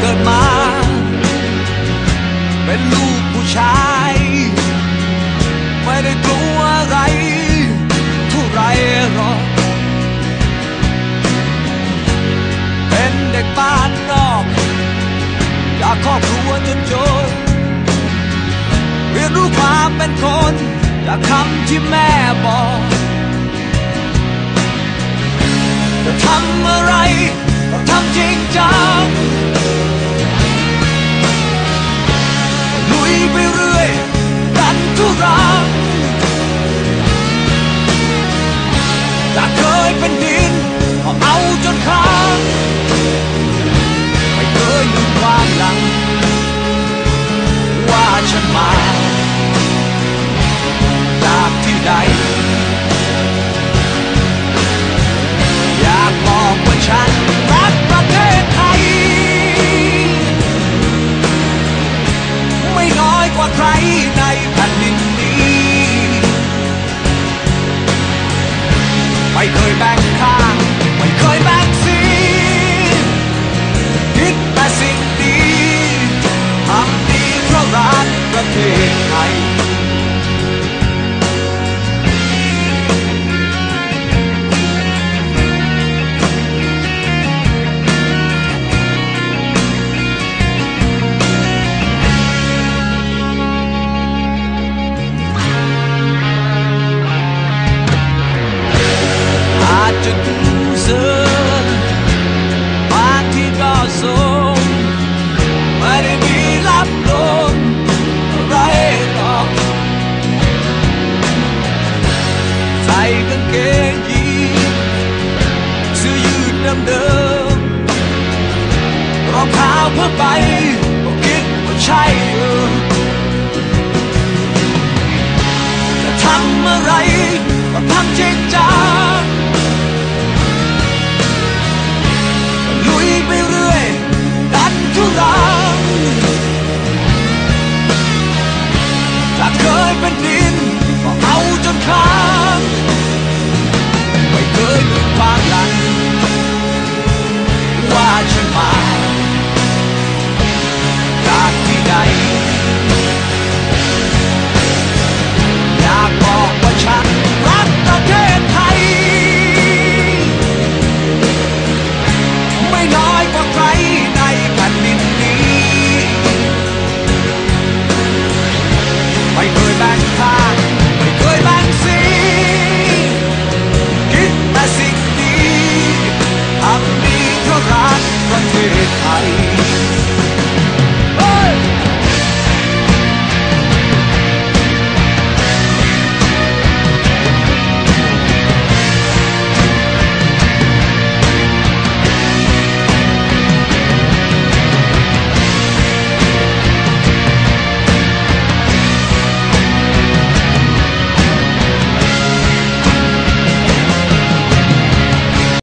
เกิดมา เป็นลูกผู้ชาย ไม่ได้กลัวอะไรเท่าไรหรอก เป็นเด็กบ้านนอกจากครอบครัวจนจน เรียนรู้ความเป็นคนจากคำที่แม่บอก จะทำอะไร เพื่อไปก็คิดว่าใช่แต่ทำอะไรก็ทำจริงจังลุยไปเรื่อยดันทุรังถ้าเคยเป็นดินก็เอาจนค้างไม่เคยป็นความหลัง